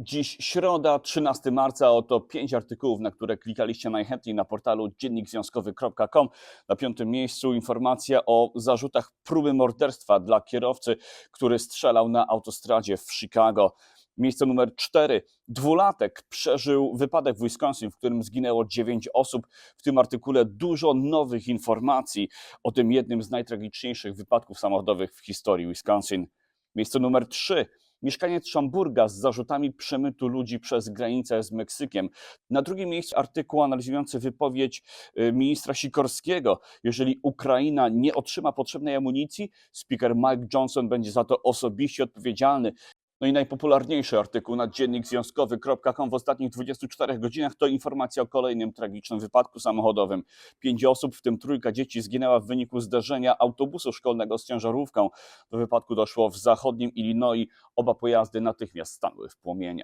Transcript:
Dziś środa, 13 marca, oto pięć artykułów, na które klikaliście najchętniej na portalu dziennikzwiązkowy.com. Na piątym miejscu informacja o zarzutach próby morderstwa dla kierowcy, który strzelał na autostradzie w Chicago. Miejsce numer 4. Dwulatek przeżył wypadek w Wisconsin, w którym zginęło 9 osób. W tym artykule dużo nowych informacji o tym jednym z najtragiczniejszych wypadków samochodowych w historii Wisconsin. Miejsce numer 3. Mieszkaniec Szamburga z zarzutami przemytu ludzi przez granicę z Meksykiem. Na drugim miejscu artykuł analizujący wypowiedź y, ministra Sikorskiego. Jeżeli Ukraina nie otrzyma potrzebnej amunicji, speaker Mike Johnson będzie za to osobiście odpowiedzialny. No i najpopularniejszy artykuł na dziennikzwiązkowy.com w ostatnich 24 godzinach to informacja o kolejnym tragicznym wypadku samochodowym. Pięć osób, w tym trójka dzieci, zginęła w wyniku zderzenia autobusu szkolnego z ciężarówką. Do wypadku doszło w zachodnim Illinois. Oba pojazdy natychmiast stanęły w płomieniach.